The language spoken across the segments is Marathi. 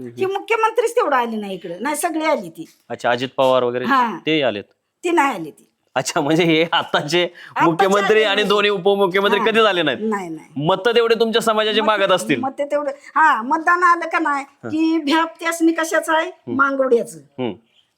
ही मुख्यमंत्रीच तेवढं आली नाही इकडे. नाही सगळी आली ती. अच्छा अजित पवार वगैरे हा. ते आलेत? ती नाही आली ती. अच्छा म्हणजे हे आताचे मुख्यमंत्री आणि दोन्ही उपमुख्यमंत्री कधी झाले नाहीत? नाही नाही. मत तेवढे तुमच्या समाजाचे मागत असतील. मग ते तेवढं हा मतदान आलं का नाही? की भ्याप त्यासनी कशाचं आहे? मांगोड्याचं. हम्म.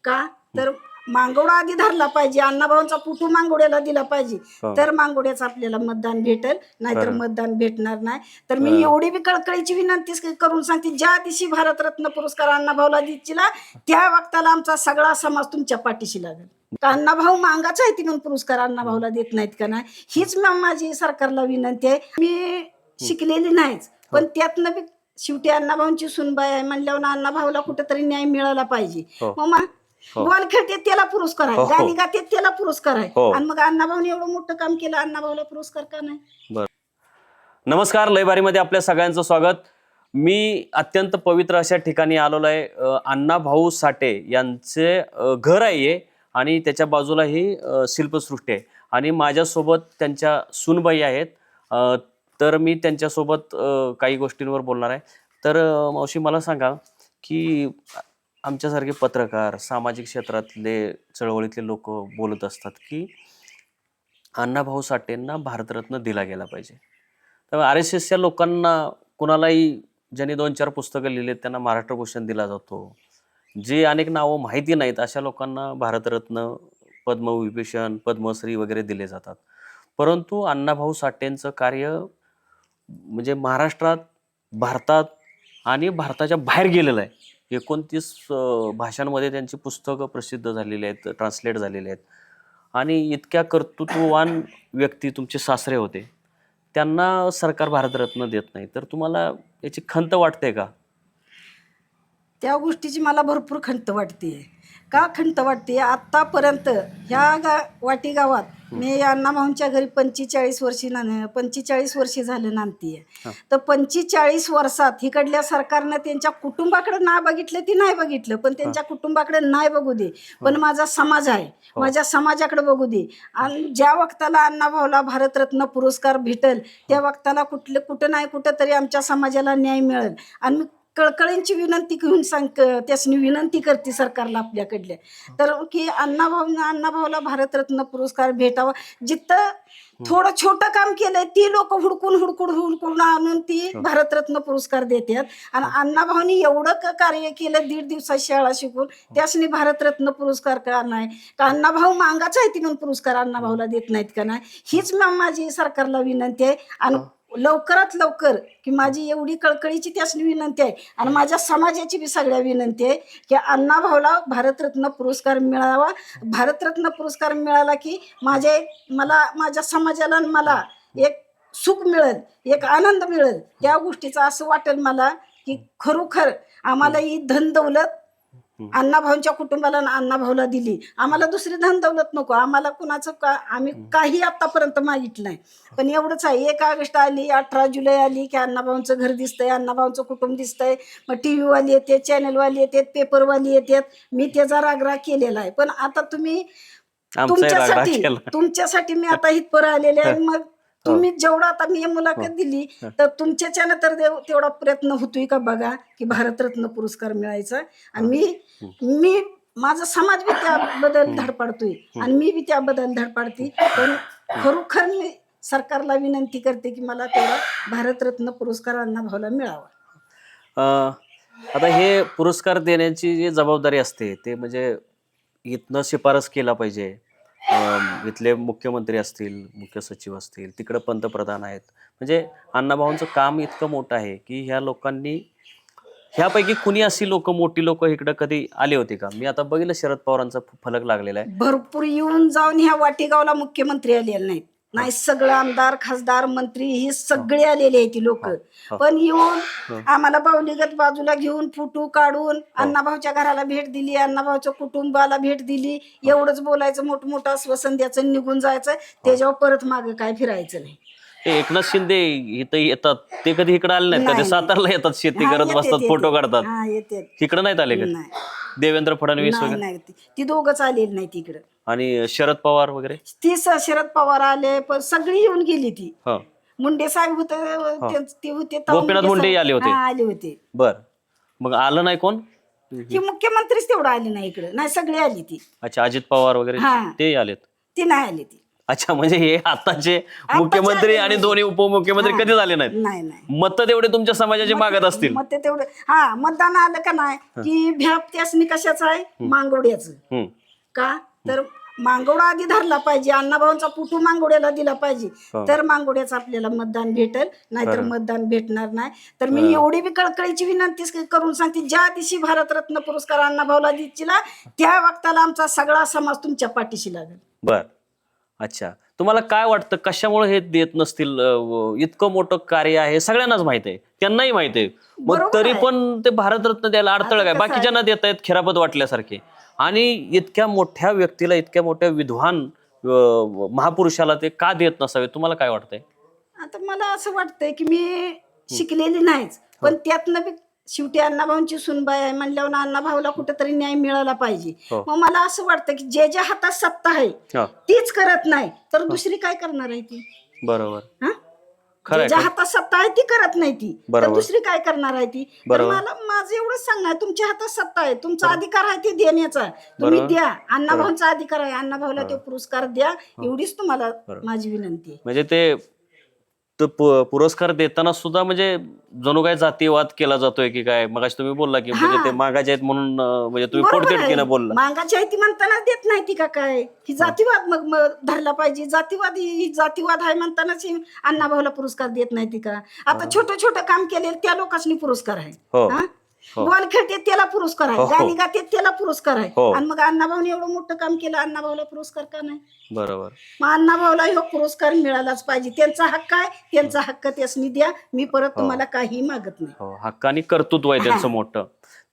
का? तर मांगोडा आधी धरला पाहिजे. अण्णाभाऊंचा पुटू मांगोड्याला दिला पाहिजे. हो. तर मांगोड्याचं आपल्याला मतदान भेटेल. नाहीतर मतदान भेटणार नाही. तर मी एवढी बी कळकळीची विनंती करून सांगते. ज्या दिवशी भारतरत्न पुरस्कार अण्णाभाऊला दिला त्या वक्ताला आमचा सगळा समाज तुमच्या पाठीशी लागेल. का अण्णाभाऊ मागाच आहे ती म्हणून पुरस्कार अण्णाभाऊला देत नाहीत का नाही? हीच म- माझी सरकारला विनंती आहे. मी शिकलेली नाहीच. पण त्यातनं बी शेवटी अण्णाभाऊंची सुनबाई आहे म्हणल्यावर अण्णाभाऊला कुठेतरी न्याय मिळाला पाहिजे. हो. मग मा- बॉल खेळते त्याला पुरस्कार हो, आहे. हो. गाणी गाते त्याला पुरस्कार आहे. हो. आणि मग अण्णाभाऊने एवढं मोठं काम केलं अण्णाभाऊला पुरस्कार का नाही? नमस्कार लयबारीमध्ये आपल्या सगळ्यांचं स्वागत. मी अत्यंत पवित्र अशा ठिकाणी आलेलो आहे. अ, अण्णाभाऊ साठे यांचे अ, घर आहे हे आणि त्याच्या बाजूला ही अ, शिल्पसृष्टी आहे. आणि माझ्यासोबत त्यांच्या सुनबाई आहेत. अ, तर मी त्यांच्यासोबत अ, काही गोष्टींवर बोलणार आहे. तर अ, मावशी मला सांगा की आमच्यासारखे पत्रकार सामाजिक क्षेत्रातले चळवळीतले लोक बोलत असतात की अण्णाभाऊ साठेंना भारतरत्न दिला गेला पाहिजे. तर आर एस एसच्या लोकांना कुणालाही ज्यांनी दोन चार पुस्तकं लिहिलेत त्यांना महाराष्ट्र भूषण दिला जातो. जे अनेक नावं माहिती नाहीत अशा लोकांना भारतरत्न पद्मविभूषण पद्मश्री वगैरे दिले जातात. परंतु अण्णाभाऊ साठेंचं कार्य म्हणजे महाराष्ट्रात भारतात आणि भारताच्या बाहेर गेलेलं आहे. एकोणतीस भाषांमध्ये त्यांची पुस्तकं प्रसिद्ध झालेली आहेत ट्रान्सलेट झालेली आहेत. आणि इतक्या कर्तृत्ववान व्यक्ती तुमचे सासरे होते. त्यांना सरकार भारतरत्न देत नाही. तर तुम्हाला याची खंत वाटते का? त्या गोष्टीची मला भरपूर खंत वाटते का खंत वाटते आतापर्यंत ह्या गा वाटी गावात मी अण्णाभाऊंच्या घरी पंचेचाळीस वर्षी ना पंचेचाळीस वर्षी झालं नांदतीये. तर पंचेचाळीस वर्षात इकडल्या सरकारनं त्यांच्या कुटुंबाकडे ना बघितलं ती नाही बघितलं पण त्यांच्या कुटुंबाकडे नाही बघू दे. पण माझा समाज आहे. माझ्या समाजाकडे बघू दे. आणि ज्या वक्ताला अण्णाभाऊला भारतरत्न पुरस्कार भेटल त्या वक्ताला कुठलं कुठं नाही कुठं तरी आमच्या समाजाला न्याय मिळेल. आणि मी कळकळींची विनंती घेऊन सांग त्यासनी विनंती करते सरकारला आपल्याकडल्या. तर की अण्णाभाऊ अण्णाभाऊला भारतरत्न पुरस्कार भेटावा. जिथं थोडं छोटं काम केलंय ती लोक हुडकून हुडकून हुडकून आणून ती भारतरत्न पुरस्कार देतात आणि अण्णाभाऊनी एवढं कार्य केलं दीड दिवसात शाळा शिकून त्यासनी भारतरत्न पुरस्कार का नाही? का अण्णाभाऊ मागाच आहे ती म्हणून पुरस्कार अण्णाभाऊला देत नाहीत का नाही? हीच माझी सरकारला विनंती आहे. आणि लवकरात लवकर की माझी एवढी कळकळीची त्यासनी विनंती आहे. आणि माझ्या समाजाची बी सगळ्या विनंती आहे की अण्णा भाऊला भारतरत्न पुरस्कार मिळावा. भारतरत्न पुरस्कार मिळाला की माझ्या एक- मला माझ्या समाजाला आणि मला एक सुख मिळेल एक आनंद मिळेल. त्या गोष्टीचं असं वाटेल मला की खरोखर आम्हाला ही धन दौलत अण्णाभाऊंच्या कुटुंबाला अण्णाभाऊला दिली. आम्हाला दुसरी धन दौलत नको. आम्हाला कुणाचं का आम्ही काही आतापर्यंत मागितलं नाही. पण एवढंच आहे. एक ऑगस्ट आली अठरा जुलै आली की अण्णाभाऊंचं घर दिसतंय अण्णाभाऊंचं कुटुंब दिसतंय. मग टी व्हीवाली येते चॅनलवाली येतात पेपरवाली येतात मी त्याचा रागराग केलेला आहे. पण आता तुम्ही तुमच्यासाठी तुमच्यासाठी मी आता इथपर आलेले आहे मग तुम्ही जेवढा आता मी हे मुलाखत दिली तर तुमच्याच्यानं तर तेवढा प्रयत्न होतोय का बघा की भारतरत्न पुरस्कार मिळायचा. आणि मी मी माझा समाज बी त्याबद्दल धडपडतोय. आणि मी बी त्याबद्दल धडपडते. पण खरोखर मी सरकारला विनंती करते की मला तेवढा भारतरत्न पुरस्कार अण्णाभाऊला मिळावा. अं, आता हे पुरस्कार देण्याची जी जबाबदारी असते ते म्हणजे इथनं शिफारस केला पाहिजे. इथले मुख्यमंत्री असतील मुख्य सचिव असतील तिकडं पंतप्रधान आहेत. म्हणजे अण्णाभाऊंचं काम इतकं मोठं आहे की ह्या लोकांनी ह्यापैकी कुणी अशी लोक मोठी लोक इकडे कधी आले होते का? मी आता बघितलं शरद पवारांचा फलक लागलेला आहे. भरपूर येऊन जाऊन ह्या वाटेगावला मुख्यमंत्री आलेले नाहीत. नाही सगळं आमदार खासदार मंत्री ही सगळे आलेले आहेत लोक. पण येऊन आम्हाला बावलीगत बाजूला घेऊन फोटो काढून अण्णाभाऊच्या घराला भेट दिली अण्णाभाऊच्या कुटुंबाला भेट दिली. एवढंच बोलायचं मोठमोठं आश्वासन द्यायचं निघून जायचं. त्याच्यावर परत मागे काय फिरायचं नाही. ते एकनाथ शिंदे इथं येतात. ते कधी इकडे आले नाहीत का? ते नाही. सातारला येतात शेती करत बसतात. फोटो काढतात. हा येते इकडे नाहीत आले का नाही. देवेंद्र फडणवीस नाही वगैरे? नाही ती- ती दोघच आलेली नाही तिकडं. आणि शरद पवार वगैरे? ती स- शरद पवार आले पण सगळी येऊन गेली ती. हा. मुंडे साहेब होते ते- ते होते गोपीनाथ मुंडे साहेब- आले होते. हा, आले होते. बर. मग आलं नाही कोण? की मुख्यमंत्रीच तेवढं आली नाही इकडे. नाही सगळी आली ती. अच्छा अजित पवार वगैरे हा. ते आलेत. ती नाही आली ती. अच्छा म्हणजे हे आताचे मुख्यमंत्री आणि दोन्ही उपमुख्यमंत्री कधी झाले नाहीत? नाही नाही. मत तेवढे तुमच्या समाजाचे मागत असतील. मग ते तेवढं हा मतदान आलं का नाही? की भ्याप त्यासनी कशाचं आहे? मांगवड्याचं हम्म. का? तर मांगवडा आधी धरला पाहिजे. अण्णाभाऊंचा पुटू मांगवड्याला दिला पाहिजे. तर मांगवड्याचं आपल्याला मतदान भेटेल. नाहीतर मतदान भेटणार नाही. तर मी एवढी बी कळकळीची विनंती करून सांगते. ज्या दिवशी भारतरत्न पुरस्कार अण्णाभाऊला दिला त्या वक्ताला आमचा सगळा समाज तुमच्या पाठीशी लागेल. बर. अच्छा तुम्हाला काय वाटतं कशामुळे हे देत नसतील अं, इतकं मोठं कार्य आहे सगळ्यांनाच माहीत आहे त्यांनाही माहीत आहे मग बरोबर तरी आहे. पण ते भारतरत्न द्यायला अडथळा काय कसं आहे? बाकीच्यांना देत आहेत खेरापत वाटल्यासारखे आणि इतक्या मोठ्या व्यक्तीला इतक्या मोठ्या विद्वान अं, महापुरुषाला ते का देत नसावे तुम्हाला काय वाटतंय आता मला असं वाटतंय की मी शिकलेली नाहीच पण. त्यातनं बी शेवटी अण्णाभाऊंची सुनबाई आहे म्हणल्यावर अण्णाभाऊला कुठेतरी न्याय मिळाला पाहिजे. हो. मग मला असं वाटतं की जे ज्या हातात सत्ता आहे हा. तीच करत नाही. तर दुसरी काय करणार आहे ती? बरोबर. हा? खरं जे आहे ज्या? हातात सत्ता आहे ती करत नाही ती. तर बरोबर. दुसरी काय करणार आहे ती? तर बरोबर. मला माझं एवढंच सांगणार तुमच्या हातात सत्ता आहे. तुमचा अधिकार आहे ते देण्याचा. तुम्ही बरोबर. द्या. अण्णाभाऊंचा अधिकार आहे. अण्णाभाऊला तो पुरस्कार द्या. एवढीच तुम्हाला बरोबर. माझी विनंती आहे. म्हणजे ते तो पु- पुरस्कार देताना सुद्धा म्हणजे जणू काय जातीवाद केला जातोय की काय? मग तुम्ही बोलला की म्हणजे. ते मागाचे आहेत म्हणून अं, म्हणजे तुम्ही बरोबर आहे. पोटतिडकीनं बोलला. मागाची आहे ती म्हणताना देत नाही ती का काय? ही. जातीवाद मग मग धरला पाहिजे. जातीवाद ही ही जातीवाद आहे म्हणतानाच ही अण्णाभाऊला पुरस्कार देत नाही ती का? आता छोटं छोटं काम केले त्या लोकांनी पुरस्कार आहे. हो. हा? हो. बॉल खेळते त्याला पुरस्कार हो, आहे. हो. गाणी गाते त्याला पुरस्कार आहे. हो. आणि मग अण्णाभाऊने एवढं मोठं काम केलं अण्णाभाऊला पुरस्कार का नाही? बरोबर. मग अण्णाभाऊला ह्यो पुरस्कार मिळालाच पाहिजे. त्यांचा हक्क आहे. त्यांचा हक्क त्यासनी द्या. मी परत तुम्हाला काही मागत नाही. हो हक्कानी कर्तृत्व आहे त्यांचं मोठं.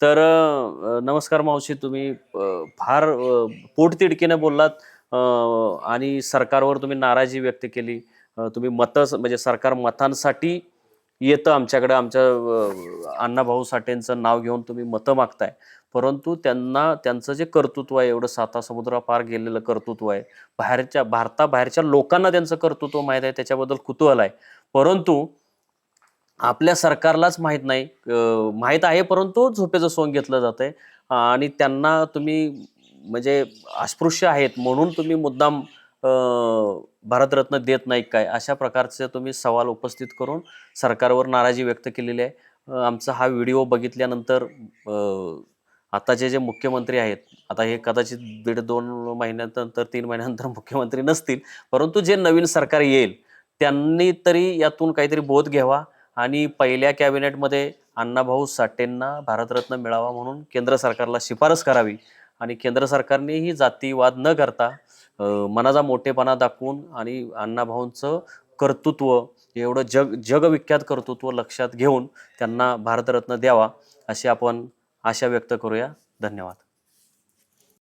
तर अं, नमस्कार मावशी तुम्ही अं, फार अं, पोटतिडकीने बोललात अं, आणि सरकारवर तुम्ही नाराजी व्यक्त केली. अं, तुम्ही मत म्हणजे सरकार मतांसाठी येतं आमच्याकडे आमच्या अण्णाभाऊ साठेंचं नाव घेऊन तुम्ही मतं मागताय. परंतु त्यांना त्यांचं जे कर्तृत्व आहे एवढं साता समुद्रापार गेलेलं कर्तृत्व आहे. बाहेरच्या भारताबाहेरच्या लोकांना त्यांचं कर्तृत्व माहीत आहे त्याच्याबद्दल कुतूहल आहे. परंतु आपल्या सरकारलाच माहीत नाही माहीत आहे परंतु झोपेचं सोंग घेतलं जातंय. आणि त्यांना तुम्ही म्हणजे अस्पृश्य आहेत म्हणून तुम्ही मुद्दाम भारतरत्न देत नाही काय? अशा प्रकारचे तुम्ही सवाल उपस्थित करून सरकारवर नाराजी व्यक्त केलेली आहे. आमचा हा व्हिडिओ बघितल्यानंतर आताचे जे मुख्यमंत्री आहेत आता हे कदाचित दीड दोन महिन्यानंतर तीन महिन्यानंतर मुख्यमंत्री नसतील परंतु जे नवीन सरकार येईल त्यांनी तरी यातून काहीतरी बोध घ्यावा आणि पहिल्या कॅबिनेटमध्ये अण्णाभाऊ साठेंना भारतरत्न मिळावा म्हणून केंद्र सरकारला शिफारस करावी आणि केंद्र सरकारनेही जातीवाद न करता मनाचा मोठेपणा दाखवून आणि अण्णाभाऊंचं कर्तृत्व एवढं जग जगविख्यात कर्तृत्व लक्षात घेऊन त्यांना भारतरत्न द्यावा अशी आपण आशा व्यक्त करूया. धन्यवाद.